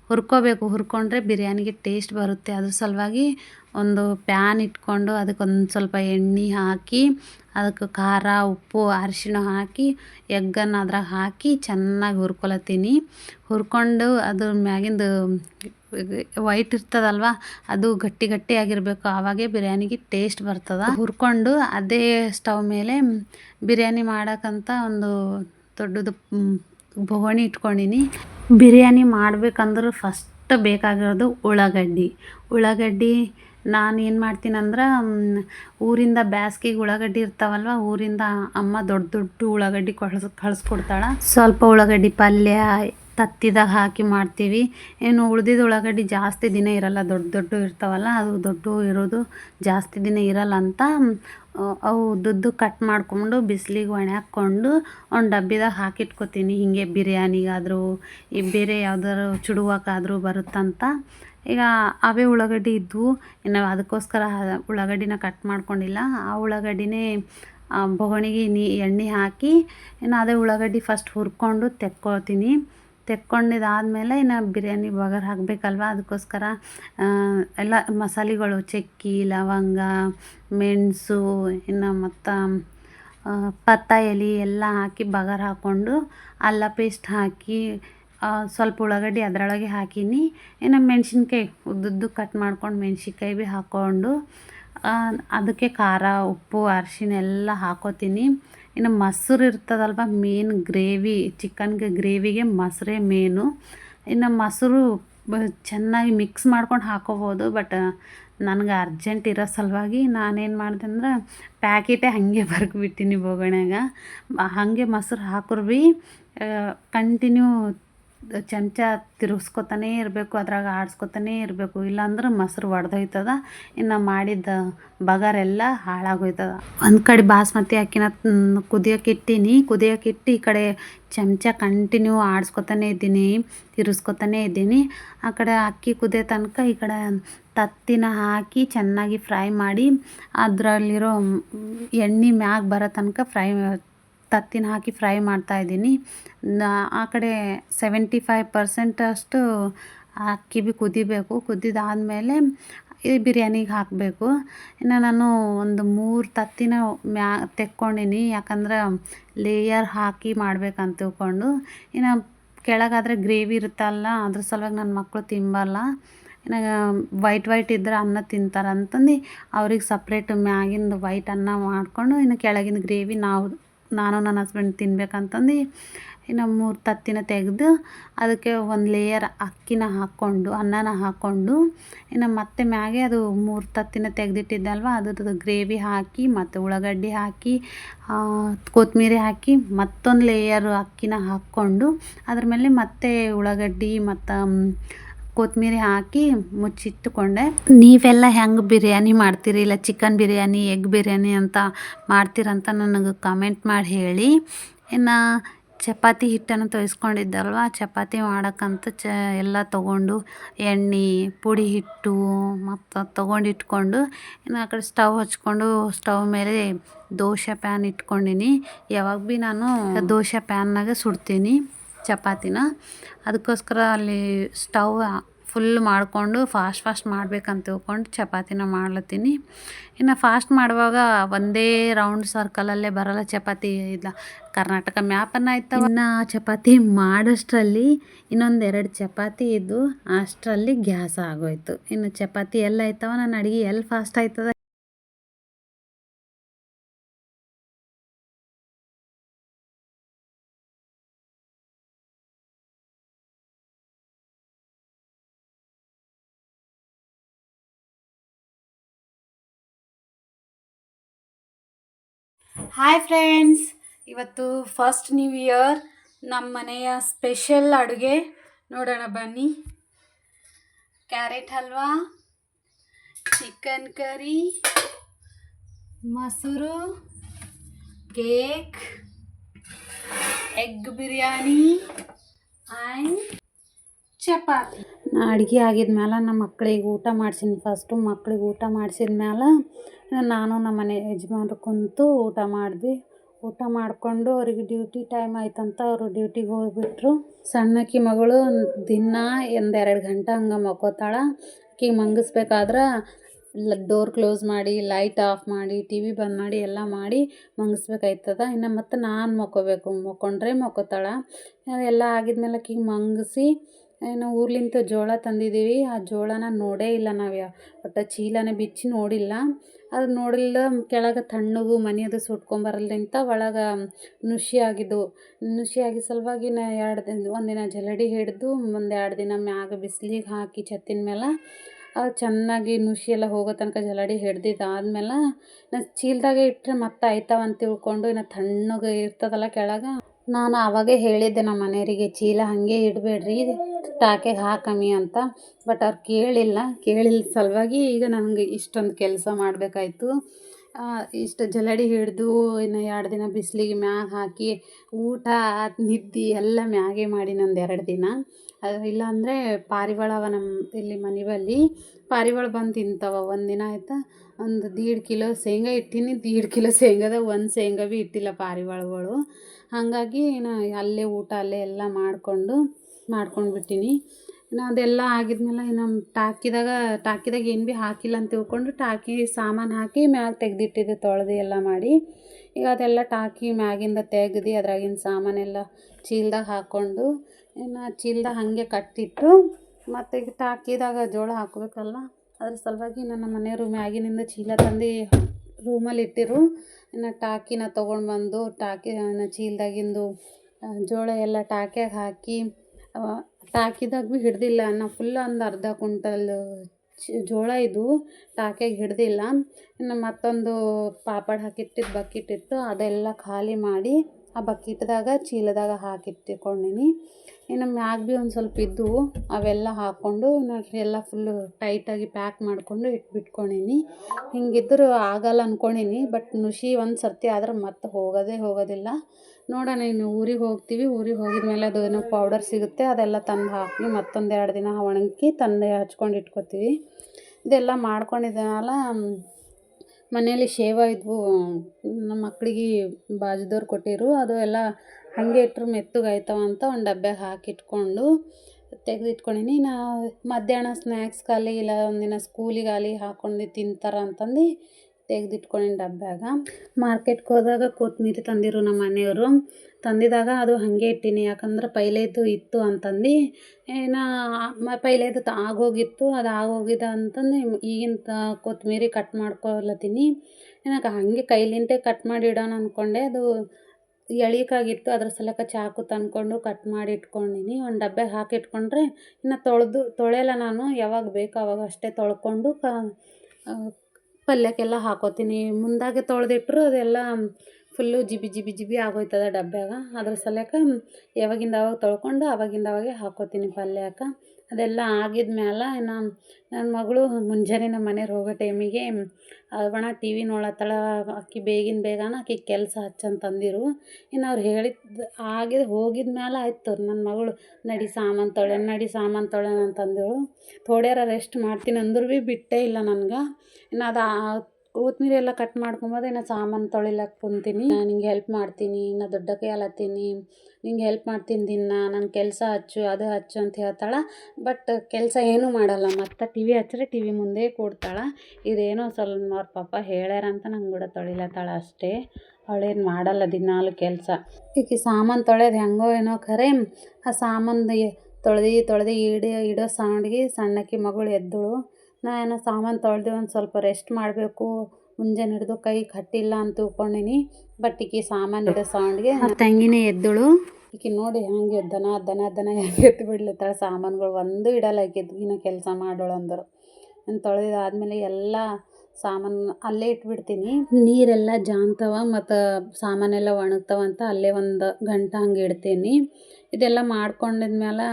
ಹುರ್ಕೋಬೇಕು. ಹುರ್ಕೊಂಡ್ರೆ ಬಿರಿಯಾನಿಗೆ ಟೇಸ್ಟ್ ಬರುತ್ತೆ. ಅದ್ರ ಸಲುವಾಗಿ ಒಂದು ಪ್ಯಾನ್ ಇಟ್ಕೊಂಡು ಅದಕ್ಕೊಂದು ಸ್ವಲ್ಪ ಎಣ್ಣೆ ಹಾಕಿ ಅದಕ್ಕೆ ಖಾರ, ಉಪ್ಪು, ಅರಿಶಿಣ ಹಾಕಿ, ಎಗ್ಗನ್ನು ಅದ್ರಾಗ ಹಾಕಿ ಚೆನ್ನಾಗಿ ಹುರ್ಕೊಳತ್ತೀನಿ. ಹುರ್ಕೊಂಡು ಅದ್ರ ಮ್ಯಾಗಿಂದು ವೈಟ್ ಇರ್ತದಲ್ವ, ಅದು ಗಟ್ಟಿ ಗಟ್ಟಿ ಆಗಿರಬೇಕು. ಆವಾಗೇ ಬಿರಿಯಾನಿಗೆ ಟೇಸ್ಟ್ ಬರ್ತದೆ. ಹುರ್ಕೊಂಡು ಅದೇ ಸ್ಟವ್ ಮೇಲೆ ಬಿರಿಯಾನಿ ಮಾಡೋಕ್ಕಂತ ಒಂದು ದೊಡ್ಡದು ಬೋಗಣಿ ಇಟ್ಕೊಂಡೀನಿ. ಬಿರಿಯಾನಿ ಮಾಡ್ಬೇಕಂದ್ರೆ ಫಸ್ಟ್ ಬೇಕಾಗಿರೋದು ಉಳ್ಳಾಗಡ್ಡಿ. ಉಳ್ಳಾಗಡ್ಡಿ ನಾನು ಏನು ಮಾಡ್ತೀನಂದ್ರೆ ಊರಿಂದ ಬ್ಯಾಸ್ಗೆಗೆ ಉಳ್ಳಾಗಡ್ಡಿ ಇರ್ತಾವಲ್ವ, ಊರಿಂದ ಅಮ್ಮ ದೊಡ್ಡ ದೊಡ್ಡ ಉಳ್ಳಾಗಡ್ಡಿ ಕಳ್ಸಿ, ಕಳಿಸ್ಕೊಡ್ತಾಳೆ. ಸ್ವಲ್ಪ ಉಳ್ಳಾಗಡ್ಡಿ ಪಲ್ಯ ತತ್ತಿದಾಗ ಹಾಕಿ ಮಾಡ್ತೀವಿ. ಏನು ಉಳ್ದಿದ್ದು ಉಳ್ಳಾಗಡ್ಡಿ ಜಾಸ್ತಿ ದಿನ ಇರಲ್ಲ, ದೊಡ್ಡ ದೊಡ್ಡ ಇರ್ತಾವಲ್ಲ, ಅದು ದೊಡ್ಡ ಇರೋದು ಜಾಸ್ತಿ ದಿನ ಇರಲ್ಲ ಅಂತ ಅವು ಉದ್ದುದ್ದು ಕಟ್ ಮಾಡಿಕೊಂಡು ಬಿಸಿಲಿಗೆ ಒಣ ಹಾಕ್ಕೊಂಡು ಒಂದು ಡಬ್ಬಿದಾಗ ಹಾಕಿಟ್ಕೋತೀನಿ. ಹೀಗೆ ಬಿರಿಯಾನಿಗಾದರೂ, ಈ ಬೇರೆ ಯಾವ್ದಾದ್ರು ಚುಡುವಕ್ಕಾದರೂ ಬರುತ್ತಂತ. ಈಗ ಅವೇ ಉಳ್ಳಾಗಡ್ಡಿ ಇದ್ದವು ಇನ್ನು ಅದಕ್ಕೋಸ್ಕರ ಉಳ್ಳಾಗಡ್ಡಿನ ಕಟ್ ಮಾಡ್ಕೊಂಡಿಲ್ಲ. ಆ ಉಳ್ಳಾಗಡ್ಡಿನೇ ಬೊಗಣಿಗೆ ನೀ, ಎಣ್ಣೆ ಹಾಕಿ, ಇನ್ನು ಅದೇ ಉಳ್ಳಾಗಡ್ಡಿ ಫಸ್ಟ್ ಹುರ್ಕೊಂಡು ತೆಕ್ಕೊಳ್ತೀನಿ. ತೆಕ್ಕೊಂಡಿದ್ದಾದಮೇಲೆ ಇನ್ನು ಬಿರಿಯಾನಿ ಬಗರ್ ಹಾಕಬೇಕಲ್ವ? ಅದಕ್ಕೋಸ್ಕರ ಎಲ್ಲ ಮಸಾಲೆಗಳು, ಚಕ್ಕಿ, ಲವಂಗ, ಮೆಣಸು, ಇನ್ನು ಮತ್ತು ಪತ್ತ ಎಲೆ ಎಲ್ಲ ಹಾಕಿ ಬಗರ್ ಹಾಕ್ಕೊಂಡು, ಅಲ್ಲ ಪೇಸ್ಟ್ ಹಾಕಿ ಸ್ವಲ್ಪ ಉಳ್ಳಾಗಡ್ಡಿ ಅದರೊಳಗೆ ಹಾಕೀನಿ. ಇನ್ನು ಮೆಣ್ಸಿನ್ಕಾಯಿ ಉದ್ದುದ್ದು ಕಟ್ ಮಾಡ್ಕೊಂಡು ಮೆಣ್ಸಿನ್ಕಾಯಿ ಭೀ ಹಾಕ್ಕೊಂಡು ಅದಕ್ಕೆ ಖಾರ, ಉಪ್ಪು, ಅರ್ಶಿಣ ಎಲ್ಲ ಹಾಕೋತೀನಿ. ಇನ್ನು ಮೊಸರು ಇರ್ತದಲ್ವ ಮೇನ್ ಗ್ರೇವಿ ಚಿಕನ್ಗೆ ಗ್ರೇವಿಗೆ ಮೊಸರೇ ಮೇನು ಇನ್ನು ಮೊಸರು ಚೆನ್ನಾಗಿ ಮಿಕ್ಸ್ ಮಾಡ್ಕೊಂಡು ಹಾಕೋಬೋದು ಬಟ್ ನನಗೆ ಅರ್ಜೆಂಟ್ ಇರೋ ಸಲುವಾಗಿ ನಾನೇನು ಮಾಡಿದೆ ಅಂದ್ರೆ ಪ್ಯಾಕೆಟೇ ಹಾಗೆ ಬರ್ಕ್ಬಿಟ್ಟಿನಿ ಬೋಗಣ್ಯಾಗ. ಹಾಗೆ ಮೊಸರು ಹಾಕ್ರು ಭೀ ಕಂಟಿನ್ಯೂ ಚಮಚ ತಿರುಗಿಸ್ಕೊತಾನೇ ಇರಬೇಕು, ಅದ್ರಾಗ ಆಡಿಸ್ಕೊತಾನೇ ಇರಬೇಕು, ಇಲ್ಲಾಂದ್ರೆ ಮೊಸರು ಒಡೆದೋಯ್ತದ. ಇನ್ನು ಮಾಡಿದ್ದ ಬಗಾರೆಲ್ಲ ಹಾಳಾಗೋಯ್ತದ. ಒಂದು ಕಡೆ ಬಾಸ್ಮತಿ ಅಕ್ಕಿನ ಕುದಿಯೋಕೆ ಇಟ್ಟೀನಿ. ಕುದಿಯೋಕೆ ಇಟ್ಟು ಈ ಕಡೆ ಚಮಚ ಕಂಟಿನ್ಯೂ ಆಡಿಸ್ಕೊತಾನೆ ಇದ್ದೀನಿ, ತಿರುಗಿಸ್ಕೊತಾನೆ ಇದ್ದೀನಿ. ಆ ಕಡೆ ಅಕ್ಕಿ ಕುದಿಯೋ ತನಕ ಈ ಕಡೆ ತತ್ತಿನ ಹಾಕಿ ಚೆನ್ನಾಗಿ ಫ್ರೈ ಮಾಡಿ, ಅದರಲ್ಲಿರೋ ಎಣ್ಣೆ ಮ್ಯಾಗ ಬರೋ ತನಕ ಫ್ರೈ ತತ್ತಿನ ಹಾಕಿ ಫ್ರೈ ಮಾಡ್ತಾ ಮಾಡ್ತಾಯಿದ್ದೀನಿ ಆ ಕಡೆ ಸೆವೆಂಟಿ ಫೈವ್ ಪರ್ಸೆಂಟ್ ಅಷ್ಟು ಅಕ್ಕಿ ಬಿ ಕುದಿಬೇಕು. ಕುದ್ದಿದ್ದಾದಮೇಲೆ ಈ ಬಿರಿಯಾನಿಗೆ ಹಾಕಬೇಕು. ಇನ್ನು ನಾನು ಒಂದು ಮೂರು ತತ್ತಿನ ಮ್ಯಾ, ತೆಕ್ಕೊಂಡಿನಿ. ಯಾಕಂದ್ರೆ ಲೇಯರ್ ಹಾಕಿ ಮಾಡ್ಬೇಕಂತ ತಿಳ್ಕೊಂಡು. ಇನ್ನು ಕೆಳಗಾದರೆ ಗ್ರೇವಿ ಇರುತ್ತಲ್ಲ, ಅದ್ರ ಸಲುವಾಗಿ ನನ್ನ ಮಕ್ಕಳು ತಿಂಬಲ್ಲ. ಇನ್ನು ವೈಟ್ ವೈಟ್ ಇದ್ರೆ ಅನ್ನ ತಿಂತಾರೆ ಅಂತಂದು ಅವ್ರಿಗೆ ಸಪ್ರೇಟ್ ಮ್ಯಾಗಿಂದು ವೈಟ್ ಅನ್ನ ಮಾಡಿಕೊಂಡು ಇನ್ನು ಕೆಳಗಿನ ಗ್ರೇವಿ ನಾವು ನಾನು ನನ್ನ ಹಸ್ಬೆಂಡ್ ತಿನ್ಬೇಕಂತಂದು ಇನ್ನು ಮೂರು ತತ್ತಿನ ತೆಗೆದು ಅದಕ್ಕೆ ಒಂದು ಲೇಯರ್ ಅಕ್ಕಿನ ಹಾಕ್ಕೊಂಡು, ಅನ್ನನ ಹಾಕ್ಕೊಂಡು, ಇನ್ನು ಮತ್ತೆ ಮ್ಯಾಗೆ ಅದು ಮೂರು ತತ್ತಿನ ತೆಗೆದಿಟ್ಟಿದ್ದಲ್ವ, ಅದ್ರದ್ದು ಗ್ರೇವಿ ಹಾಕಿ ಮತ್ತು ಉಳ್ಳಾಗಡ್ಡಿ ಹಾಕಿ ಕೊತ್ತಂಬರಿ ಹಾಕಿ ಮತ್ತೊಂದು ಲೇಯರ್ ಅಕ್ಕಿನ ಹಾಕ್ಕೊಂಡು, ಅದ್ರ ಮೇಲೆ ಮತ್ತೆ ಉಳ್ಳಾಗಡ್ಡಿ ಮತ್ತು ಕೊತ್ತಂಬರಿ ಹಾಕಿ ಮುಚ್ಚಿಟ್ಟುಕೊಂಡೆ. ನೀವೆಲ್ಲ ಹೆಂಗೆ ಬಿರಿಯಾನಿ ಮಾಡ್ತೀರಿ? ಇಲ್ಲ ಚಿಕನ್ ಬಿರಿಯಾನಿ, ಎಗ್ ಬಿರಿಯಾನಿ ಅಂತ ಮಾಡ್ತೀರಂತ ನನಗೆ ಕಮೆಂಟ್ ಮಾಡಿ ಹೇಳಿ. ಇನ್ನು ಚಪಾತಿ ಹಿಟ್ಟನ್ನು ತೋಯಿಸ್ಕೊಂಡಿದ್ದಲ್ವ? ಚಪಾತಿ ಮಾಡೋಕ್ಕಂತ ಚ ಎಲ್ಲ ತೊಗೊಂಡು ಎಣ್ಣೆ, ಪುಡಿ ಹಿಟ್ಟು ಮತ್ತು ತೊಗೊಂಡು ಇಟ್ಕೊಂಡು ಇನ್ನು ಆ ಕಡೆ ಸ್ಟವ್ ಹಚ್ಕೊಂಡು ಸ್ಟವ್ ಮೇಲೆ ದೋಸೆ ಪ್ಯಾನ್ ಇಟ್ಕೊಂಡಿನಿ. ಯಾವಾಗ ಭೀ ನಾನು ದೋಸೆ ಪ್ಯಾನ್ನಾಗೆ ಸುಡ್ತೀನಿ. ಚಪಾತಿನ. ಅದಕ್ಕೋಸ್ಕರ ಅಲ್ಲಿ ಸ್ಟವ್ ಫುಲ್ ಮಾಡಿಕೊಂಡು ಫಾಸ್ಟ್ ಫಾಸ್ಟ್ ಮಾಡ್ಬೇಕಂತ ತಿಳ್ಕೊಂಡು ಚಪಾತಿನ ಮಾಡ್ಲತ್ತೀನಿ. ಇನ್ನು ಫಾಸ್ಟ್ ಮಾಡುವಾಗ ಒಂದೇ ರೌಂಡ್ ಸರ್ಕಲಲ್ಲೇ ಬರಲ್ಲ ಚಪಾತಿ ಇಲ್ಲ ಕರ್ನಾಟಕ ಮ್ಯಾಪನ್ನು ಆಯ್ತವ. ಇನ್ನು ಚಪಾತಿ ಮಾಡೋಷ್ಟರಲ್ಲಿ ಇನ್ನೊಂದು ಎರಡು ಚಪಾತಿ ಇದ್ದು ಅಷ್ಟರಲ್ಲಿ ಗ್ಯಾಸ್ ಆಗೋಯ್ತು. ಇನ್ನು ಚಪಾತಿ ಎಲ್ಲ ಆಯ್ತವ. ನನ್ನ ಅಡುಗೆ ಎಲ್ಲಿ ಫಾಸ್ಟ್ ಆಯ್ತದ. ಹಾಯ್ ಫ್ರೆಂಡ್ಸ್ ಇವತ್ತು ಫಸ್ಟ್ ನ್ಯೂ ಇಯರ್ ನಮ್ಮ ಮನೆಯ ಸ್ಪೆಷಲ್ ಅಡುಗೆ. ನೋಡೋಣ, ಬನ್ನಿ. ಕ್ಯಾರೆಟ್ ಹಲ್ವಾ ಚಿಕನ್ ಕರಿ ಮೊಸರು cake egg biryani and chapati. ನಾ ಅಡುಗೆ ಆಗಿದ್ಮೇಲೆ ನಮ್ಮ ಮಕ್ಳಿಗೆ ಊಟ ಮಾಡ್ಸೀನಿ ಫಸ್ಟು ಮಕ್ಳಿಗೆ ಊಟ ಮಾಡಿಸಿದ ಮೇಲೆ ನಾನು ನಮ್ಮ ಮನೆ ಯಜಮಾನ್ರು ಕುಂತು ಊಟ ಮಾಡಿದ್ವಿ. ಊಟ ಮಾಡಿಕೊಂಡು ಅವ್ರಿಗೆ ಡ್ಯೂಟಿ ಟೈಮ್ ಆಯ್ತಂತ ಅವರು ಡ್ಯೂಟಿಗೆ ಹೋಗಿಬಿಟ್ರು. ಸಣ್ಣಕ್ಕಿ ಮಗಳು ದಿನ ಒಂದೆರಡು ಗಂಟೆ ಹಂಗೆ ಮಕ್ಕೋತಾಳೆ. ಆಕಿಗೆ ಮಂಗಿಸ್ಬೇಕಾದ್ರೆ ಡೋರ್ ಕ್ಲೋಸ್ ಮಾಡಿ ಲೈಟ್ ಆಫ್ ಮಾಡಿ ಟಿ ವಿ ಬಂದ್ ಮಾಡಿ, ಎಲ್ಲ ಮಾಡಿ ಮಂಗಿಸ್ಬೇಕಾಯ್ತದ. ಇನ್ನು ಮತ್ತು ನಾನು ಮಕ್ಕೋಬೇಕು. ಮಕ್ಕೊಂಡ್ರೆ ಮಕ್ಕೋತಾಳೆ. ಎಲ್ಲ ಆಗಿದ್ಮೇಲೆ ಆಕಿಗೆ ಮಂಗಿಸಿ ಏನು ಊರ್ಲಿಂದ ಜೋಳ ತಂದಿದ್ದೀವಿ. ಆ ಜೋಳನ ನೋಡೇ ಇಲ್ಲ ನಾವು ಯಾ ಒಟ್ಟು ಚೀಲನೇ ಬಿಚ್ಚಿ ನೋಡಿಲ್ಲ. ಅದು ನೋಡಿಲ್ಲ, ಕೆಳಗೆ ತಣ್ಣಗೂ ಮನೆ ಅದು ಒಳಗೆ ನುಷಿ ಆಗಿದ್ದವು ಸಲುವಾಗಿ ನಾ ಎರಡು ದಿನ, ಒಂದಿನ ಜಲಡಿ ಹಿಡಿದು, ಒಂದು ಎರಡು ದಿನ ಮ್ಯಾಗ ಬಿಸ್ಲಿಗೆ ಹಾಕಿ ಛತ್ತಿನ ಮೇಲೆ ಅದು ಚೆನ್ನಾಗಿ ನುಷಿ ಎಲ್ಲ ಹೋಗೋ ತನಕ ಜಲಡಿ ಹಿಡ್ದಿದ್ದಾದ್ಮೇಲೆ ನಾ ಚೀಲದಾಗೆ ಇಟ್ಟರೆ ಮತ್ತೆ ಆಯ್ತವ ಅಂತ ತಿಳ್ಕೊಂಡು ಇನ್ನು ತಣ್ಣಗೆ ಇರ್ತದಲ್ಲ ಕೆಳಗೆ. ನಾನು ಆವಾಗೇ ಹೇಳಿದ್ದೆ ನಮ್ಮ ಮನೆಯವರಿಗೆ ಚೀಲ ಹಾಗೆ ಇಡಬೇಡ್ರಿ. ಟಾಕೆಗೆ ಹಾಕಮ್ಮಿ ಅಂತ ಬಟ್ ಅವ್ರು ಕೇಳಿಲ್ಲ. ಕೇಳಿಲ್ಲ ಸಲುವಾಗಿ ಈಗ ನನಗೆ ಇಷ್ಟೊಂದು ಕೆಲಸ ಮಾಡಬೇಕಾಯ್ತು. ಇಷ್ಟು ಜಲಡಿ ಹಿಡಿದು ಇನ್ನು ಎರಡು ದಿನ ಬಿಸಿಲಿಗೆ ಮ್ಯಾಗ ಹಾಕಿ ಊಟ, ನಿದ್ದೆ ಎಲ್ಲ ಮ್ಯಾಗೆ ಮಾಡಿ ನಂದು ಎರಡು ದಿನ. ಅದು ಇಲ್ಲಾಂದರೆ ಪಾರಿವಾಳ ಅವ ನಮ್ಮ ಇಲ್ಲಿ ಮನೆ ಬಳಿ ಪಾರಿವಾಳ ಬಂದು ತಿಂತಾವ ಒಂದು ದಿನ ಆಯ್ತು. ಒಂದು ದೀಡ್ ಕಿಲೋ ಶೇಂಗಾ ಇಟ್ಟಿನಿ. ದೀಡ್ ಕಿಲೋ ಶೇಂಗಾದಾಗ ಒಂದು ಶೇಂಗಾ ಭೀ ಇಟ್ಟಿಲ್ಲ ಪಾರಿವಾಳಗಳು. ಹಾಗಾಗಿ ನಾ ಅಲ್ಲೇ ಊಟ ಅಲ್ಲೇ ಎಲ್ಲ ಮಾಡಿಕೊಂಡು ಮಾಡ್ಕೊಂಡು ಬಿಟ್ಟೀನಿ ಇನ್ನು ಅದೆಲ್ಲ ಆಗಿದ್ಮೇಲೆ ಇನ್ನು ಟಾಕಿದಾಗ ಟಾಕಿದಾಗ ಏನು ಭೀ ಹಾಕಿಲ್ಲ ಅಂತ ತಿಳ್ಕೊಂಡು ಟಾಕಿ ಸಾಮಾನು ಹಾಕಿ ಮ್ಯಾಗ ತೆಗೆದಿಟ್ಟಿದ್ದೆ, ತೊಳೆದು ಎಲ್ಲ ಮಾಡಿ. ಈಗ ಅದೆಲ್ಲ ಟಾಕಿ ಮ್ಯಾಗಿಂದ ತೆಗ್ದು ಅದ್ರಾಗಿನ ಸಾಮಾನೆಲ್ಲ ಚೀಲ್ದಾಗ ಹಾಕ್ಕೊಂಡು, ಇನ್ನು ಚೀಲ್ದಾಗ ಹಾಗೆ ಕಟ್ಟಿಟ್ಟು, ಮತ್ತು ಈಗ ಟಾಕಿದಾಗ ಜೋಳ ಹಾಕಬೇಕಲ್ಲ, ಅದ್ರ ಸಲುವಾಗಿ ನನ್ನ ಮನೆಯವರು ಮ್ಯಾಗಿನಿಂದ ಚೀಲ ತಂದು ರೂಮಲ್ಲಿ ಇಟ್ಟಿರು. ಇನ್ನು ಟಾಕಿನ ತೊಗೊಂಡು ಬಂದು ಟಾಕಿ ಚೀಲದಾಗಿಂದು ಜೋಳ ಎಲ್ಲ ಟಾಕ್ಯಾಗ ಹಾಕಿ ಟಾಕಿದಾಗ ಭೀ ಹಿಡ್ದಿಲ್ಲ. ನಾ ಫುಲ್ ಒಂದು ಅರ್ಧ ಕುಂಟಲ್ ಜೋಳ ಇದು ಟಾಕ್ಯಾಗ ಹಿಡ್ದಿಲ್ಲ. ಇನ್ನು ಮತ್ತೊಂದು ಪಾಪಡ್ ಹಾಕಿಟ್ಟಿದ್ದು ಬಕೆಟ್ ಇತ್ತು. ಅದೆಲ್ಲ ಖಾಲಿ ಮಾಡಿ ಆ ಬಕೆಟ್ದಾಗ ಚೀಲದಾಗ ಹಾಕಿಟ್ಟಿಕೊಂಡೀನಿ ಇನ್ನು ಮ್ಯಾಗ ಭೀ ಒಂದು ಸ್ವಲ್ಪ ಇದ್ದವು ಅವೆಲ್ಲ ಹಾಕ್ಕೊಂಡು ನಾನು ಎಲ್ಲ ಫುಲ್ಲು ಟೈಟಾಗಿ ಪ್ಯಾಕ್ ಮಾಡಿಕೊಂಡು ಇಟ್ಬಿಟ್ಕೊಂಡೀನಿ. ಹಿಂಗಿದ್ರೆ ಆಗಲ್ಲ ಅಂದ್ಕೊಂಡೀನಿ ಬಟ್ ನುಸಿ ಒಂದು ಸರ್ತಿ ಆದ್ರೆ ಮತ್ತೆ ಹೋಗೋದೇ ಹೋಗೋದಿಲ್ಲ. ನೋಡೋಣ, ಇನ್ನು ಊರಿಗೆ ಹೋಗ್ತೀವಿ, ಊರಿಗೆ ಹೋಗಿದ ಮೇಲೆ ಅದು ಏನೋ ಪೌಡರ್ ಸಿಗುತ್ತೆ, ಅದೆಲ್ಲ ತಂದು ಹಾಕಿ ಮತ್ತೊಂದು ಎರಡು ದಿನ ಒಣಗಿ ತಂದು ಹಚ್ಕೊಂಡು ಇಟ್ಕೊತೀವಿ. ಇದೆಲ್ಲ ಮಾಡ್ಕೊಂಡಿದ್ದೀನಲ್ಲ ಮನೆಯಲ್ಲಿ ಶೇವ ಇದ್ವು, ನಮ್ಮ ಮಕ್ಕಳಿಗೆ ಬಾಜುದವ್ರು ಕೊಟ್ಟಿರು, ಅದು ಎಲ್ಲ ಹಾಗೆ ಇಟ್ಟರು ಮೆತ್ತಗಾಯ್ತವ ಅಂತ ಒಂದು ಡಬ್ಯಾಗ ಹಾಕಿಟ್ಕೊಂಡು ತೆಗೆದಿಟ್ಕೊಂಡೀನಿ. ನಾ ಮಧ್ಯಾಹ್ನ ಸ್ನ್ಯಾಕ್ಸ್ಗಾಲಿ ಇಲ್ಲ, ಒಂದಿನ ಸ್ಕೂಲಿಗಾಲಿ ಹಾಕೊಂಡು ತಿಂತಾರೆ ಅಂತಂದು ತೆಗೆದಿಟ್ಕೊಂಡೀನಿ ಡಬ್ಯಾಗ. ಮಾರ್ಕೆಟ್ಗೆ ಹೋದಾಗ ಕೊತ್ತಂಬರಿ ತಂದಿರು ನಮ್ಮ ಮನೆಯವರು. ತಂದಿದಾಗ ಅದು ಹಾಗೆ ಇಟ್ಟೀನಿ, ಯಾಕಂದ್ರೆ ಪೈಲೇದು ಇತ್ತು ಅಂತಂದು. ಏನೋ ಪೈಲೇದು ಆಗೋಗಿತ್ತು, ಅದು ಆಗೋಗಿದೆ ಅಂತಂದು ಈಗಿನ ಕೊತ್ತಂಬರಿ ಕಟ್ ಮಾಡ್ಕೊಲತ್ತೀನಿ. ನನಗೆ ಹಾಗೆ ಕೈಲಿಂತೆ ಕಟ್ ಮಾಡಿ ಇಡೋಣ ಅಂದ್ಕೊಂಡೆ ಅದು ಎಳಿಕಾಗಿತ್ತು ಅದ್ರ ಸಲಕ ಚಾಕು ತಂದ್ಕೊಂಡು ಕಟ್ ಮಾಡಿ ಇಟ್ಕೊಂಡೀನಿ. ಒಂದು ಡಬ್ಯಾಗ ಹಾಕಿ ಇಟ್ಕೊಂಡ್ರೆ ಇನ್ನು ತೊಳೆದು, ತೊಳೆಯಲ್ಲ ನಾನು, ಯಾವಾಗ ಬೇಕು ಅವಾಗ ಅಷ್ಟೇ ತೊಳ್ಕೊಂಡು ಕ ಪಲ್ಯಕ್ಕೆಲ್ಲ ಹಾಕೋತೀನಿ. ಮುಂದಾಗೆ ತೊಳೆದಿಟ್ರು ಅದೆಲ್ಲ ಫುಲ್ಲು ಜಿಬಿ ಜಿಬಿ ಜಿಬಿ ಆಗೋಯ್ತದ ಡಬ್ಯಾಗ ಅದ್ರ ಸಲಕ ಯಾವಾಗಿಂದ ಅವಾಗ ತೊಳ್ಕೊಂಡು ಅವಾಗಿಂದ ಅವಾಗೆ ಹಾಕೋತೀನಿ ಪಲ್ಯಕ್ಕೆ ಅದೆಲ್ಲ ಆಗಿದ ಮ್ಯಾಲೆ ಇನ್ನು ನನ್ನ ಮಗಳು ಮುಂಜಾನೆ ನಮ್ಮ ಮನೆಯವ್ರು ಹೋಗೋ ಟೈಮಿಗೆ ಅವಣ ಟಿ ವಿ ನೋಡತ್ತಾಳ ಆಕಿ ಬೇಗಿನ ಬೇಗನ ಆಕಿಗೆ ಕೆಲಸ ಹಚ್ಚಂತಂದಿರು ಇನ್ನು ಅವ್ರು ಹೇಳಿದ್ದು ಆಗಿದ ಹೋಗಿದ ಮ್ಯಾಲ ಆಯ್ತು ನನ್ನ ಮಗಳು. ನಡಿ ಸಾಮಾನು ತೊಳೆ ನಡಿ ಸಾಮಾನು ತೊಳೆನ ಅಂತಂದಳು ಥೋಡ್ಯಾರ ರೆಸ್ಟ್ ಮಾಡ್ತೀನಿ ಅಂದ್ರು ಭೀ ಬಿಟ್ಟೇ ಇಲ್ಲ ನನ್ಗೆ. ಇನ್ನು ಅದು ಕೊತ್ಮಿರಿ ಎಲ್ಲ ಕಟ್ ಮಾಡ್ಕೊಂಬೋದು ಇನ್ನು ಸಾಮಾನು ತೊಳಿಲಕ್ಕ ಕುಂತೀನಿ. ನಿಂಗೆ ಹೆಲ್ಪ್ ಮಾಡ್ತೀನಿ, ಇನ್ನು ದೊಡ್ಡ ಅಲತ್ತೀನಿ ನಿಂಗೆ ಹೆಲ್ಪ್ ಮಾಡ್ತೀನಿ ದಿನ ನನ್ನ ಕೆಲಸ ಹಚ್ಚು, ಅದು ಹಚ್ಚು ಅಂತ ಹೇಳ್ತಾಳೆ. ಬಟ್ ಕೆಲಸ ಏನೂ ಮಾಡಲ್ಲ. ಮತ್ತು ಟಿ ವಿ ಹಚ್ಚಿದ್ರೆ ಟಿ ವಿ ಮುಂದೆ ಕೂಡ್ತಾಳೆ. ಇದೇನೋ ಸ್ವಲ್ಪ ಅವ್ರ ಪಾಪ ಹೇಳ್ಯಾರ ಅಂತ ನಂಗೆ ಕೂಡ ತೊಳಿಲತ್ತಾಳೆ ಅಷ್ಟೇ. ಅವಳೇನು ಮಾಡಲ್ಲ ದಿನಾಲು ಕೆಲಸ. ಈಗ ಸಾಮಾನು ತೊಳೆಯೋದು ಹೆಂಗೋ ಏನೋ ಖರೆ. ಆ ಸಾಮಾನು ತೊಳೆದು ತೊಳೆದು ಇಡಿ ಇಡೋ ಸೌಂಡ್ಗೆ ಸಣ್ಣಕಿ ಮಗಳು ಎದ್ದಳು. ನಾನು ಸಾಮಾನು ತೊಳೆದು ಒಂದು ಸ್ವಲ್ಪ ರೆಸ್ಟ್ ಮಾಡಬೇಕು. ಮುಂಜಾನೆ ಹಿಡಿದು ಕೈ ಕಟ್ಟಿಲ್ಲ ಅಂತ ತಿಳ್ಕೊಂಡೀನಿ. ಬಟ್ ಈಕಿ ಸಾಮಾನು ಇಡೋ ಸೌಂಡ್ಗೆ ತಂಗಿನೇ ಎದ್ದಳು. ಈಕಿ ನೋಡಿ ಹೆಂಗೆ ದನ ದನ ದನ ಹೆಂಗೆ ಎತ್ತು ಬಿಡ್ಲತ್ತಾಳ. ಸಾಮಾನುಗಳು ಒಂದು ಇಡಲ್ಲ ಆಕೆ ಇನ್ನು ಕೆಲಸ ಮಾಡೋಳು ಅಂದರು. ನಾನು ತೊಳೆದಾದ್ಮೇಲೆ ಎಲ್ಲ ಸಾಮಾನು ಅಲ್ಲೇ ಇಟ್ಬಿಡ್ತೀನಿ. ನೀರೆಲ್ಲ ಜಾಂತವ ಮತ್ತು ಸಾಮಾನೆಲ್ಲ ಒಣಗ್ತವ ಅಂತ ಅಲ್ಲೇ ಒಂದು ಗಂಟೆ ಹಂಗೆ ಇಡ್ತೀನಿ. ಇದೆಲ್ಲ ಮಾಡ್ಕೊಂಡಿದ್ಮೇಲೆ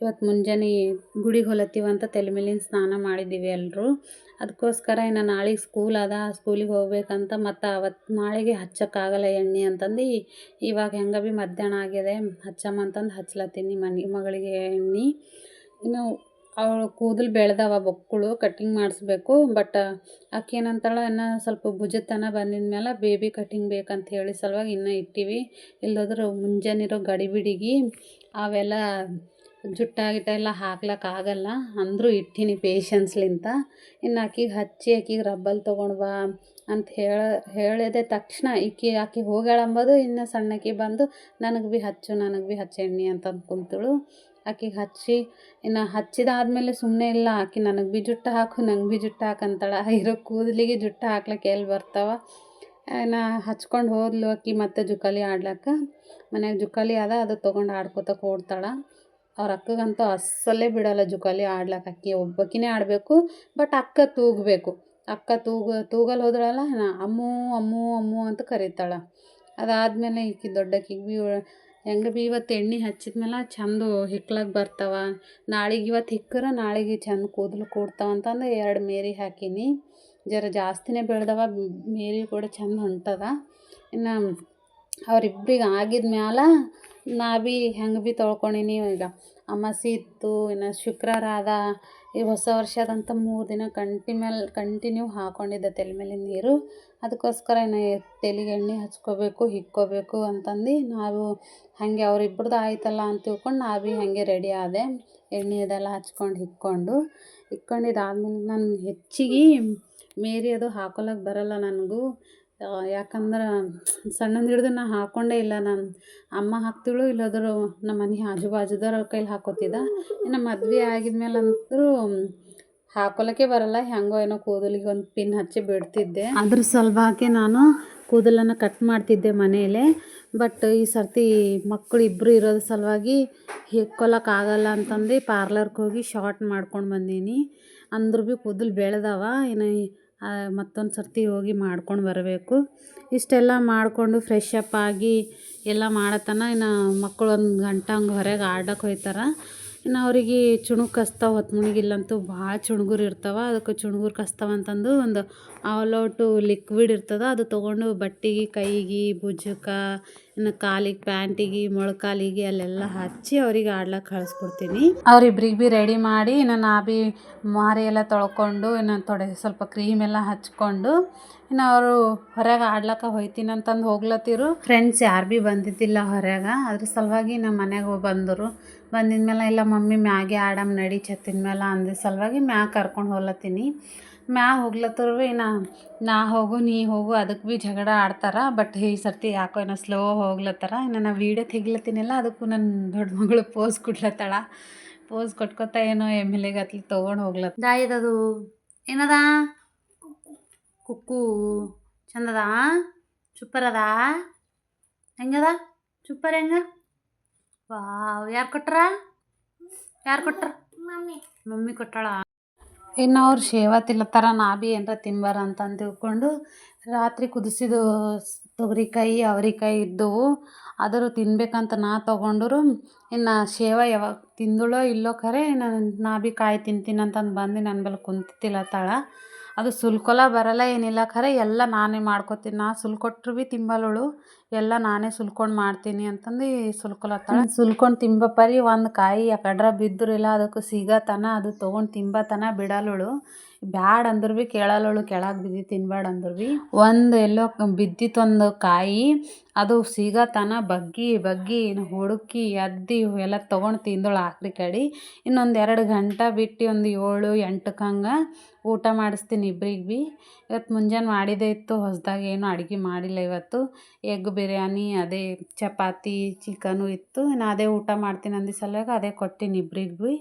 ಇವತ್ತು ಮುಂಜಾನೆ ಗುಡಿಗೆ ಹೊಲತ್ತೀವಂತ ತಲೆ ಮೇಲಿನ ಸ್ನಾನ ಮಾಡಿದ್ದೀವಿ ಎಲ್ಲರೂ ಅದಕ್ಕೋಸ್ಕರ ಇನ್ನು ನಾಳೆಗೆ ಸ್ಕೂಲ್ ಅದ, ಸ್ಕೂಲಿಗೆ ಹೋಗ್ಬೇಕಂತ ಮತ್ತು ಅವತ್ತು ನಾಳೆಗೆ ಹಚ್ಚೋಕ್ಕಾಗಲ್ಲ ಎಣ್ಣೆ ಅಂತಂದು. ಇವಾಗ ಹೆಂಗೆ ಭೀ ಮಧ್ಯಾಹ್ನ ಆಗಿದೆ, ಹಚ್ಚಮ್ಮ ಅಂತಂದು ಹಚ್ಲತ್ತೀನಿ ಮನೆ ಮಗಳಿಗೆ ಎಣ್ಣೆ. ಇನ್ನು ಅವಳು ಕೂದಲು ಬೆಳೆದವ ಬೊಕ್ಕಳು ಕಟ್ಟಿಂಗ್ ಮಾಡಿಸ್ಬೇಕು. ಬಟ್ ಆಕೆ ಏನಂತಾಳೆ ಇನ್ನು ಸ್ವಲ್ಪ ಭುಜತನ ಬಂದಿದ ಮೇಲೆ ಬೇಬಿ ಕಟ್ಟಿಂಗ್ ಬೇಕಂತ ಹೇಳಿ ಸಲುವಾಗಿ ಇನ್ನೂ ಇಟ್ಟೀವಿ. ಇಲ್ಲದ್ರೆ ಮುಂಜಾನಿರೋ ಗಡಿಬಿಡಿಗೆ ಅವೆಲ್ಲ ಜುಟ್ಟ ಗಿಟ್ಟ ಎಲ್ಲ ಹಾಕ್ಲಕ್ಕಾಗಲ್ಲ. ಅಂದರೂ ಇಟ್ಟಿನಿ ಪೇಷನ್ಸ್ಲಿಂತ ಇನ್ನು ಆಕಿಗೆ ಹಚ್ಚಿ ಆಕಿಗೆ ರಬ್ಬಲ್ ತೊಗೊಂಡು ಬಾ ಅಂತ ಹೇಳ ಹೇಳಿದೆ ತಕ್ಷಣ ಈಕಿ, ಆಕಿ ಹೋಗ್ಯಾಳ ಅಂಬೋದು ಇನ್ನು ಸಣ್ಣಕಿ ಬಂದು ನನಗೆ ಭೀ ಹಚ್ಚು, ನನಗೆ ಭೀ ಹಚ್ಚು ಎಣ್ಣೆ ಅಂತಂದು ಕುಂತಳು. ಆಕಿಗೆ ಹಚ್ಚಿ, ಇನ್ನು ಹಚ್ಚಿದಾದಮೇಲೆ ಸುಮ್ಮನೆ ಇಲ್ಲ, ಆಕೆ ನನಗೆ ಬಿ ಜುಟ್ಟು ಹಾಕು, ನಂಗೆ ಬಿ ಜುಟ್ಟು ಹಾಕು ಅಂತಾಳೆ. ಇರೋ ಕೂದಲಿಗೆ ಜುಟ್ಟು ಹಾಕ್ಲಿಕ್ಕೆ ಎಲ್ಲಿ ಬರ್ತಾವ? ನಾ ಹಚ್ಕೊಂಡು ಹೋದ್ಲು ಆಕಿ ಮತ್ತೆ ಜುಕಾಲಿ ಆಡ್ಲಕ್ಕ. ಮನ್ಯಾಗ ಜುಕಾಲಿ ಅದ, ಅದು ತೊಗೊಂಡು ಆಡ್ಕೋತ ಕೂಡ್ತಾಳೆ. ಅವ್ರ ಅಕ್ಕಗಂತೂ ಅಸ್ಸಲ್ಲೇ ಬಿಡಲ್ಲ ಜುಕಾಲಿ ಆಡ್ಲಕ್ಕ ಅಕ್ಕಿ ಒಬ್ಬಕ್ಕಿನೇ ಆಡಬೇಕು, ಬಟ್ ಅಕ್ಕ ತೂಗಬೇಕು. ಅಕ್ಕ ತೂಗ ತೂಗಲ್ಲಿ ಹೋದ್ರಲ್ಲ ನಾ ಅಮ್ಮು ಅಮ್ಮು ಅಮ್ಮು ಅಂತ ಕರೀತಾಳೆ. ಅದಾದಮೇಲೆ ಈಕಿ ದೊಡ್ಡಕ್ಕಿಗೆ ಭೀ ಹೆಂಗೆ ಭೀ ಇವತ್ತು ಎಣ್ಣೆ ಹಚ್ಚಿದ್ಮೇಲೆ ಚಂದ ಹಿಕ್ಲಾಗ ಬರ್ತಾವ. ನಾಳೆಗೆ ಇವತ್ತು ಹಿಕ್ಕರೆ, ನಾಳೆಗೆ ಚಂದ ಕೂದಲು ಕೂಡ್ತಾವ ಅಂತಂದು ಎರಡು ಮೇರಿ ಹಾಕೀನಿ. ಜರ ಜಾಸ್ತಿನೇ ಬೆಳೆದವ, ಮೇರಿ ಕೂಡ ಚಂದ ಹೊಂಟದ. ಇನ್ನು ಅವ್ರಿಬ್ರಿಗೆ ಆಗಿದ ಮ್ಯಾಲ ನಾ ಬಿ ಹೆಂಗೆ ಭೀ ತೊಳ್ಕೊಂಡಿನಿ ಈಗ. ಅಮಾಸಿ ಇತ್ತು, ಇನ್ನು ಶುಕ್ರವಾರ ಆದ ಈ ಹೊಸ ವರ್ಷದಂತ ಮೂರು ದಿನ ಕಂಟಿ ಮೇಲೆ ಕಂಟಿನ್ಯೂ ಹಾಕ್ಕೊಂಡಿದ್ದ ತಲೆ ಮೇಲೆ ನೀರು. ಅದಕ್ಕೋಸ್ಕರ ಏನು ತೆಲಿಗೆ ಎಣ್ಣೆ ಹಚ್ಕೋಬೇಕು, ಹಿಕ್ಕೋಬೇಕು ಅಂತಂದು ನಾವು ಹಾಗೆ ಅವ್ರಿಬ್ರದ್ದು ಆಯ್ತಲ್ಲ ಅಂತ ತಿಳ್ಕೊಂಡು ನಾ ಭೀ ಹಾಗೆ ರೆಡಿ ಆದೆ. ಎಣ್ಣೆ ಅದೆಲ್ಲ ಹಚ್ಕೊಂಡು ಹಿಕ್ಕೊಂಡು, ಹಿಕ್ಕೊಂಡಿದ್ದಾದ್ಮೇಲೆ ನಾನು ಹೆಚ್ಚಿಗೆ ಮೇರಿ ಅದು ಹಾಕೊಳಕ್ಕೆ ಬರಲ್ಲ ನನಗೂ. ಯಾಕಂದ್ರೆ ಸಣ್ಣಂದು ಹಿಡಿದು ನಾ ಹಾಕೊಂಡೇ ಇಲ್ಲ ನಾನು. ಅಮ್ಮ ಹಾಕ್ತಿಳು, ಇಲ್ಲದ್ರು ನಮ್ಮ ಮನೆ ಆಜು ಬಾಜುದವ್ರ ಕೈಲಿ ಹಾಕೋತಿದ್ದ. ಇನ್ನು ಮದುವೆ ಆಗಿದ್ಮೇಲೆ ಅಂತೂ ಹಾಕೊಳಕ್ಕೆ ಬರಲ್ಲ. ಹೆಂಗೋ ಏನೋ ಕೂದಲಿಗೆ ಒಂದು ಪಿನ್ ಹಚ್ಚಿ ಬಿಡ್ತಿದ್ದೆ. ಅದ್ರ ಸಲುವಾಗಿ ನಾನು ಕೂದಲನ್ನು ಕಟ್ ಮಾಡ್ತಿದ್ದೆ ಮನೆಯಲ್ಲೇ. ಬಟ್ ಈ ಸರ್ತಿ ಮಕ್ಕಳು ಇಬ್ಬರು ಇರೋದ್ರ ಸಲುವಾಗಿ ಹಿಕ್ಕೊಳಕ್ಕಾಗಲ್ಲ ಅಂತಂದು ಪಾರ್ಲರ್ಗೆ ಹೋಗಿ ಶಾರ್ಟ್ ಮಾಡ್ಕೊಂಡು ಬಂದೀನಿ. ಅಂದ್ರೂ ಭೀ ಕೂದಲು ಬೆಳೆದವ. ಇನ್ನು ಮತ್ತೊಂದು ಸರ್ತಿ ಹೋಗಿ ಮಾಡ್ಕೊಂಡು ಬರಬೇಕು. ಇಷ್ಟೆಲ್ಲ ಮಾಡಿಕೊಂಡು ಫ್ರೆಶ್ ಅಪ್ ಆಗಿ ಎಲ್ಲ ಮಾಡತನ. ಇನ್ನು ಮಕ್ಕಳು ಒಂದು ಗಂಟೆ ಹಂಗೆ ಹೊರಗೆ ಆಡಕ್ಕೆ ಹೋಗ್ತಾರೆ ಇನ್ನು ಅವ್ರಿಗೆ ಚುಣುಕು ಕಸ್ತಾವ, ಹೊತ್ತು ಮುಣಿಗಿಲ್ಲಂತೂ ಭಾಳ ಚುಣುಗುರು ಇರ್ತಾವ. ಅದಕ್ಕೆ ಚುಣುಗುರು ಕಸ್ತಾವ ಅಂತಂದು ಒಂದು ಔಟು ಲಿಕ್ವಿಡ್ ಇರ್ತದೆ. ಅದು ತೊಗೊಂಡು ಬಟ್ಟೆಗೆ, ಕೈಗೆ, ಭುಜಕ್ಕೆ, ಇನ್ನು ಕಾಲಿಗೆ, ಪ್ಯಾಂಟಿಗೆ, ಮೊಳಕಾಲಿಗೆ ಅಲ್ಲೆಲ್ಲ ಹಚ್ಚಿ ಅವ್ರಿಗೆ ಆಡ್ಲಕ್ಕೆ ಕಳಿಸ್ಕೊಡ್ತೀನಿ. ಅವ್ರಿಬ್ರಿಗೆ ಭೀ ರೆಡಿ ಮಾಡಿ ಇನ್ನು ನಾ ಭೀ ಮಾರಿ ಎಲ್ಲ ತೊಳ್ಕೊಂಡು ಇನ್ನು ತೊಡೆ ಸ್ವಲ್ಪ ಕ್ರೀಮ್ ಎಲ್ಲ ಹಚ್ಕೊಂಡು ಇನ್ನು ಅವರು ಹೊರಗೆ ಆಡ್ಲಕ್ಕ ಹೋಯ್ತೀನಿ ಅಂತಂದು ಹೋಗ್ಲತ್ತಿರು. ಫ್ರೆಂಡ್ಸ್ ಯಾರು ಭೀ ಬಂದಿದ್ದಿಲ್ಲ ಹೊರಗೆ ಅದ್ರ ಸಲುವಾಗಿ ನಮ್ಮ ಮನೆಗೆ ಬಂದರು. ಬಂದಿದ್ಮೇಲೆ ಇಲ್ಲ ಮಮ್ಮಿ ಮ್ಯಾಗೆ ಆಡಮ್ ನಡಿ ಚತ್ತಿನ ಮೇಲೆ ಅಂದ ಸಲುವಾಗಿ ಮ್ಯಾಗ ಕರ್ಕೊಂಡು ಹೋಗ್ಲತ್ತೀನಿ ಮ್ಯಾ ಹೋಗ್ಲತ್ತರು ಭೀ ನಾ ಹೋಗು, ನೀ ಹೋಗು ಅದಕ್ಕೆ ಭೀ ಜಗಳ ಆಡ್ತಾರ ಬಟ್ ಈ ಸರ್ತಿ ಯಾಕೋ ಏನೋ ಸ್ಲೋ ಹೋಗ್ಲತ್ತಾರ. ಇನ್ನು ನಾ ವೀಡಿಯೋ ತೆಗಿಲತ್ತೀನಲ್ಲ, ಅದಕ್ಕೂ ನನ್ನ ದೊಡ್ಡ ಮಗಳು ಪೋಸ್ ಕೊಡ್ಲತ್ತಾಳ. ಪೋಸ್ ಕೊಟ್ಕೊತ ಏನೋ ಎಂ ಎಲ್ ಎಗತ್ಲಿ ತೊಗೊಂಡು ಹೋಗ್ಲತ್ತ. ದಾಯದದು ಏನದ? ಕುಕ್ಕು. ಚಂದದ? ಚುಪ್ಪರದ? ಹೆಂಗದ? ಚುಪ್ಪರ್ ಹೆಂಗ? ವಾವ್ ಯಾರು ಕೊಟ್ರ? ಯಾರು ಕೊಟ್ರ? ಮಮ್ಮಿ. ಮಮ್ಮಿ ಕೊಟ್ಟಾಳ? ಇನ್ನು ಅವ್ರು ಶೇವ ತಿಲ್ಲತ್ತಾರ ನಾ ಭೀ ಏನರ ತಿನ್ಬಾರ ಅಂತ ತಿಳ್ಕೊಂಡು ರಾತ್ರಿ ಕುದಿಸಿದ ತೊಗರಿಕಾಯಿ ಅವರಿಕಾಯಿ ಇದ್ದವು. ಆದರೂ ತಿನ್ಬೇಕಂತ ನಾ ತೊಗೊಂಡ್ರು ಇನ್ನು ಶೇವ ಯಾವಾಗ ತಿಂದಳೋ ಇಲ್ಲೋ ಖರೆ ನಾನು ನಾ ಭೀ ಕಾಯಿ ತಿಂತೀನಿ ಅಂತಂದು ಬಂದು ನನ್ನ ಬಳಿ ಕುಂತಿಲ್ಲತ್ತಾಳ ಅದು ಸುಲ್ಕೊಲ್ಲ ಬರಲ್ಲ ಏನಿಲ್ಲ ಖರೆ ಎಲ್ಲ ನಾನೇ ಮಾಡ್ಕೊತೀನಿ. ನಾ ಸುಲ್ಕೊಟ್ರು ಭೀ ತಿಂಬಲ್ಲವಳು ಎಲ್ಲ ನಾನೇ ಸುಲ್ಕೊಂಡು ಮಾಡ್ತೀನಿ ಅಂತಂದು ಸುಲ್ಕೊಲತ್ತಾಳ. ಸುಲ್ಕೊಂಡು ತಿಂಬಪ್ಪರಿ ಒಂದು ಕಾಯಿ ಆ ಕಡ್ರ ಬಿದ್ದರಿಲ್ಲ ಅದಕ್ಕೆ ಸಿಗತನ, ಅದು ತೊಗೊಂಡು ತಿಂಬತನ ಬಿಡಲಳು. ಬ್ಯಾಡ ಅಂದ್ರು ಭೀ ಕೇಳಲ್ಲವಳು ಕೆಳಗೆ ಬಿದ್ದಿ ತಿನ್ಬೇಡ ಅಂದ್ರು ಭೀ ಒಂದು ಎಲ್ಲೋ ಬಿದ್ದಿತ್ತು ಒಂದು ಕಾಯಿ, ಅದು ಸಿಗತನ, ಬಗ್ಗಿ ಬಗ್ಗಿ ಹುಡುಕಿ ಅದ್ದಿ ಎಲ್ಲ ತೊಗೊಂಡು ತಿಂದಳು ಆಕ್ರಿ ಕಡೆ. ಇನ್ನೊಂದು ಎರಡು ಗಂಟೆ ಬಿಟ್ಟು ಒಂದು ಏಳು ಎಂಟಕ್ಕೆ ಹಂಗೆ ಊಟ ಮಾಡಿಸ್ತೀನಿ ಇಬ್ರಿಗೆ ಭೀ ಇವತ್ತು ಮುಂಜಾನೆ ಮಾಡಿದ್ದೇ ಇತ್ತು, ಹೊಸದಾಗಿ ಏನು ಅಡುಗೆ ಮಾಡಿಲ್ಲ ಇವತ್ತು. ಎಗ್ ಬಿರಿಯಾನಿ, ಅದೇ ಚಪಾತಿ, ಚಿಕನು ಇತ್ತು. ನಾನು ಅದೇ ಊಟ ಮಾಡ್ತೀನಿ ಅಂದಿದ್ದ ಸಲುವಾಗ ಅದೇ ಕೊಟ್ಟಿನಿ ಇಬ್ರಿಗೆ ಭೀ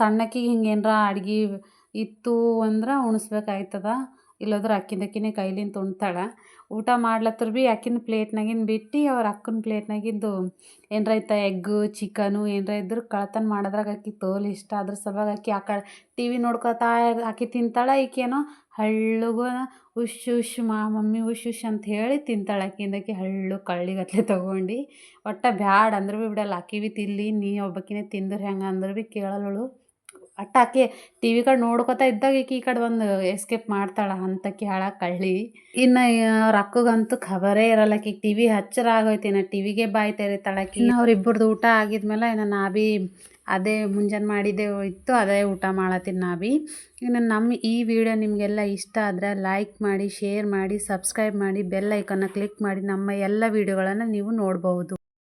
ಸಣ್ಣಕ್ಕಿಗೆ ಹಿಂಗೆ ಏನರ ಅಡ್ಗೆ ಇತ್ತು ಅಂದ್ರೆ ಉಣಿಸ್ಬೇಕಾಯ್ತದ. ಇಲ್ಲದ್ರೆ ಅಕ್ಕಿಂದಕ್ಕಿನೇ ಕೈಲಿಂದ ಉಣ್ತಾಳೆ ಊಟ ಮಾಡ್ಲತ್ತರ ಭೀ ಆಕಿನ ಪ್ಲೇಟ್ನಾಗಿಂದ ಬಿಟ್ಟು ಅವ್ರ ಅಕ್ಕನ ಪ್ಲೇಟ್ನಾಗಿಂದು ಏನರ ಇತ್ತ ಎಗ್ಗು, ಚಿಕನು ಏನರ ಇದ್ರೆ ಕಳತನ ಮಾಡೋದ್ರಾಗ ಅಕ್ಕಿ ತೋಲ್ ಇಷ್ಟ. ಅದ್ರ ಸಲುವಾಗಿ ಅಕ್ಕಿ ಆ ಕಡೆ ಟಿ ವಿ ನೋಡ್ಕೊತಾ ಆಕಿ ತಿಂತಾಳೆ. ಈಕೇನೋ ಹಳ್ಳುಗು ಉಶ್ ಉಶ್ ಮಾ ಮಮ್ಮಿ ಉಶ್ ಉಶ್ ಅಂತ ಹೇಳಿ ತಿಂತಾಳೆ ಆಕಿಂದಕಿ ಹಳ್ಳು ಕಳ್ಳಿಗತ್ಲೆ ತೊಗೊಂಡು. ಒಟ್ಟು ಬ್ಯಾಡ ಅಂದ್ರೆ ಭೀ ಬಿಡಲ್ಲ. ಆಕಿ ಭೀ ತಿನ್ಲಿ ನೀ ಒಬ್ಬಾಕಿನೇ ತಿಂದ್ರೆ ಹೆಂಗೆ ಅಂದ್ರೆ ಭೀ ಕೇಳಲ್ಲವಳು ಒಟ್ಟು ಆಕೆ ಟಿ ವಿ ಕಡೆ ನೋಡ್ಕೊತಾ ಇದ್ದಾಗ ಈಕೆ ಈ ಕಡೆ ಒಂದು ಎಸ್ಕೇಪ್ ಮಾಡ್ತಾಳೆ ಅಂತ ಹಾಳ ಕಳ್ಳಿ. ಇನ್ನು ಅವ್ರ ಅಕ್ಕಗಂತೂ ಖಬರೇ ಇರಲ್ಲ ಆಕಿಗೆ ಟಿ ವಿ ಹಚ್ಚರ ಆಗೋಯ್ತು. ಇನ್ನು ಟಿ ವಿಗೆ ಬಾಯಿ ತೆರಿತಾಳೆ ಆಕಿ. ಇನ್ನು ಊಟ ಆಗಿದ್ಮೇಲೆ ಇನ್ನು ನಾ ಭೀ ಅದೇ ಮುಂಜಾನೆ ಮಾಡಿದ್ದೆ ಇತ್ತು. ಅದೇ ಊಟ ಮಾಡತ್ತೀನಿ ನಾ ಭೀ ಇನ್ನು ನಮ್ಮ ಈ ವಿಡಿಯೋ ನಿಮಗೆಲ್ಲ ಇಷ್ಟ ಆದರೆ ಲೈಕ್ ಮಾಡಿ ಶೇರ್ ಮಾಡಿ ಸಬ್ಸ್ಕ್ರೈಬ್ ಮಾಡಿ ಬೆಲ್ ಐಕನ್ನ ಕ್ಲಿಕ್ ಮಾಡಿ ನಮ್ಮ ಎಲ್ಲ ವಿಡಿಯೋಗಳನ್ನು ನೀವು ನೋಡ್ಬೋದು.